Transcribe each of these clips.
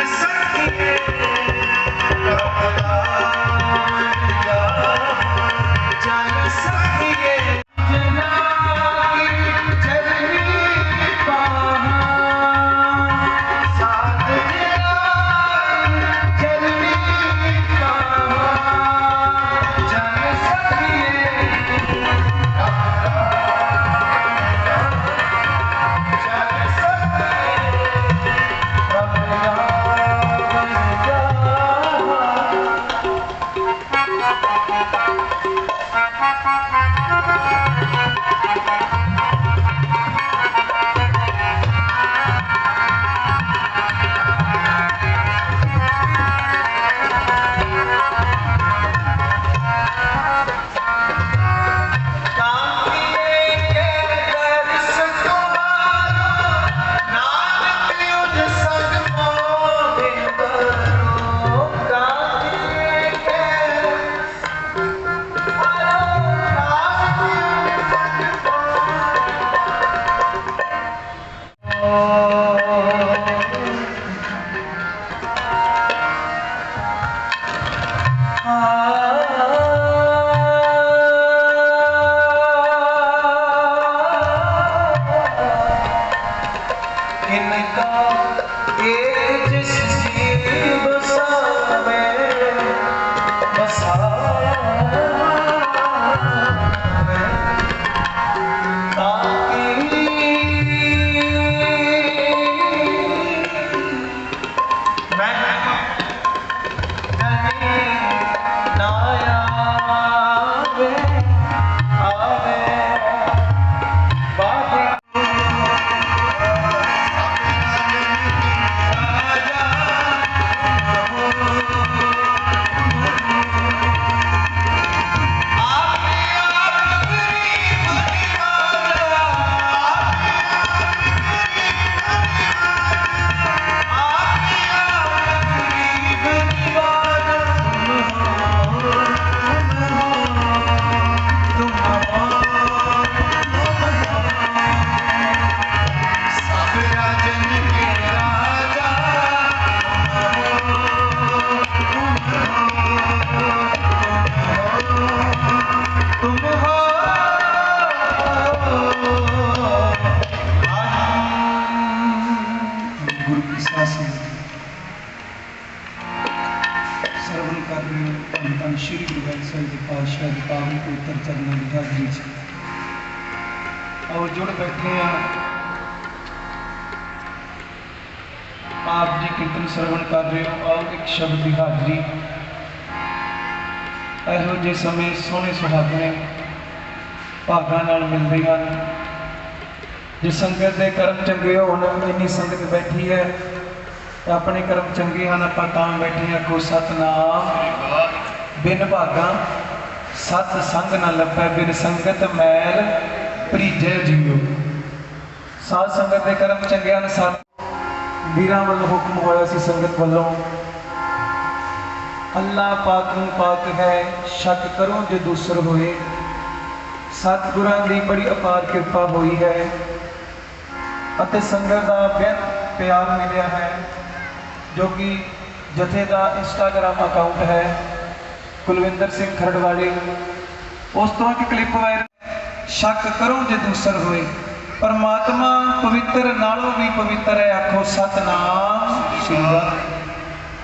Jaya Sakhiye, Jaya Sakhiye, Sarwan ਧੰਨ ਧੰਨ ਸ਼੍ਰੀ ਗੁਰੂ ਗ੍ਰੰਥ ਸਾਹਿਬ ਜੀ ਪਾਤਸ਼ਾਹ ਦੀ ਪਾਵਨ ਪਵਿੱਤਰ ਚਰਨਾਂ ਦੀ ਹਾਜ਼ਰੀ 'ਚ ਆਓ ਜੁੜ ਬੈਠੇ ਆ ਆਪ ਜੀ ਕੀਰਤਨ ਸਰਵਨ ਕਰ ਰਹੇ ਹੋ, ਆਓ ਇੱਕ ਸ਼ਬਦ ਦੀ ਹਾਜ਼ਰੀ। ਇਹੋ ਜਿਹੇ ਸਮੇਂ ਸੋਹਣੇ ਸੁਹਾਗਣੇ ਭਾਗਾਂ ਨਾਲ ਮਿਲਦੇ ਹਨ, ਜੇ ਸੰਗਤ ਦੇ ਕਰਮ ਚੰਗੇ ਹੋਣ, ਇੰਨੀ ਸੰਗਤ ਬੈਠੀ ਹੈ ਤਾਂ ਆਪਣੇ ਕਰਮ ਚੰਗੇ ਹਨ, ਆਪਾਂ ਤਾਂ ਬੈਠੇ ਹਾਂ ਕੋ ਸਤਨਾਮ। ਬਿਨ ਭਾਗਾ ਸਤ ਸੰਗ ਨਾ ਲੱਭੈ, ਬਿਨ ਸੰਗਤ ਮੈਲ ਪ੍ਰੀਜੈ ਜੀਓ। ਸਾਧ ਸੰਗਤ ਦੇ ਕਰਮ ਚੰਗੇ ਹਨ ਸਤ ਵੀਰਾਂ ਵੱਲੋਂ ਹੁਕਮ ਹੋਇਆ ਸੀ ਸੰਗਤ ਵੱਲੋਂ। ਅੱਲਾ ਪਾਕ ਨੂੰ ਪਾਕ ਹੈ, ਸ਼ੱਕ ਕਰੋ ਜੇ ਦੂਸਰ ਹੋਏ। ਸਤਿਗੁਰਾਂ ਦੀ ਬੜੀ ਅਪਾਰ ਕਿਰਪਾ ਹੋਈ ਹੈ। ਅਤੇ ਸੰਗਤ ਦਾ ਬੇਹੱਦ ਪਿਆਰ ਮਿਲਿਆ ਹੈ। ਜੋ ਕਿ ਜਥੇ ਦਾ ਇੰਸਟਾਗ੍ਰam ਅਕਾਊਂਟ ਹੈ, ਕੁਲਵਿੰਦਰ ਸਿੰਘ ਖਰੜਵਾਲੀ। ਉਸ ਤੋਂ ਇੱਕ ਕਲਿੱਪ ਵਾਇਰਲ ਸ਼ੱਕ ਕਰੋ ਜੇ ਦੂਸਰ ਹੋਏ। ਪਰਮਾਤਮਾ ਪਵਿੱਤਰ ਨਾਲੋਂ ਵੀ ਪਵਿੱਤਰ ਹੈ, ਆਖੋ ਸਤਨਾਮ ਸ੍ਰੀ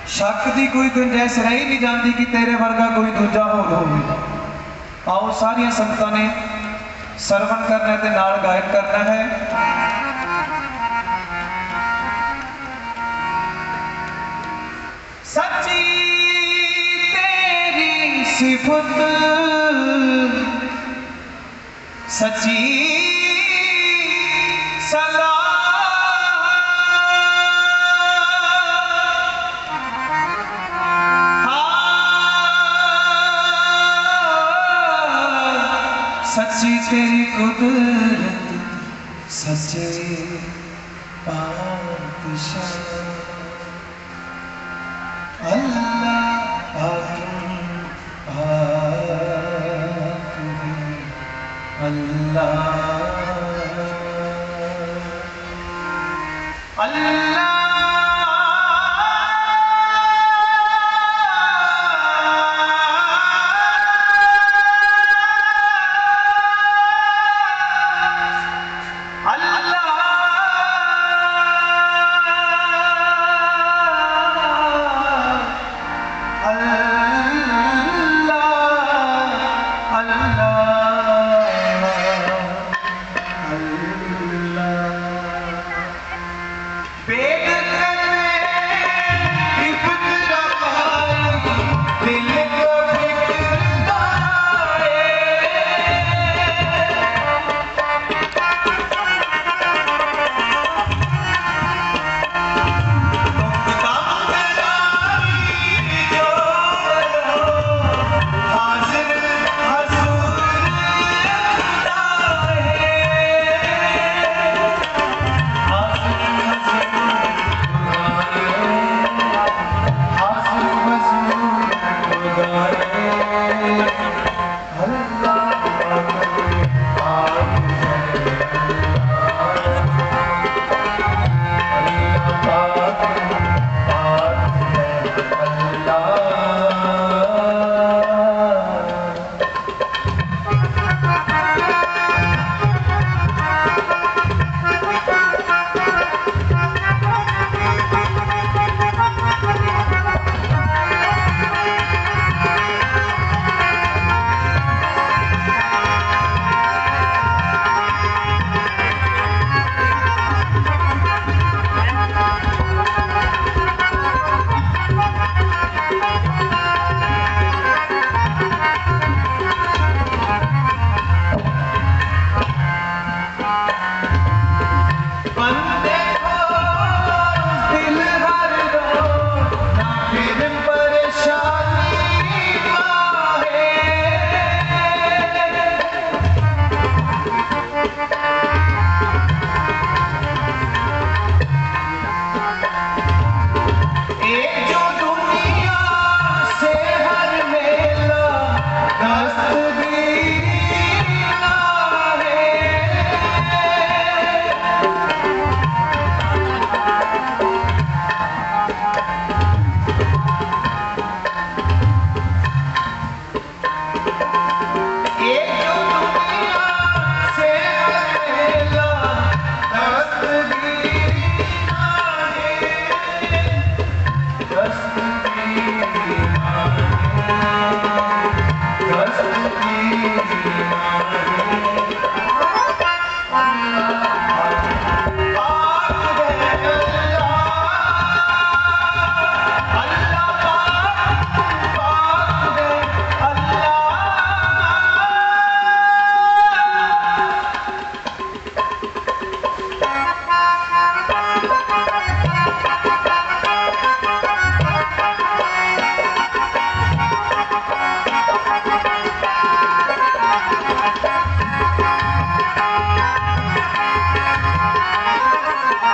ਸ਼ੱਕ ਦੀ ਕੋਈ ਗੁੰਜਾਇਸ਼ ਰਹਿ ਹੀ ਨਹੀਂ ਜਾਂਦੀ ਕਿ ਤੇਰੇ ਵਰਗਾ ਕੋਈ ਦੂਜਾ ਹੋਰ ਹੋਵੇ। ਆਓ ਸਾਰੀਆਂ ਸੰਗਤਾਂ ਨੇ ਸਰਵਣ ਕਰਨਾ ਤੇ ਨਾਲ ਗਾਇਨ ਕਰਨਾ ਹੈ। ਸਿਫਤ ਸੱਚੀ ਸਦਾ ਸੱਚੀ ਤੇਰੀ ਕੁਦਰਤ ਸੱਚੇ ਪਾਤਸ਼ਾਹ। ਅੱਲਾਹ ਹਾਕਿਮ Allah Allah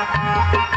Música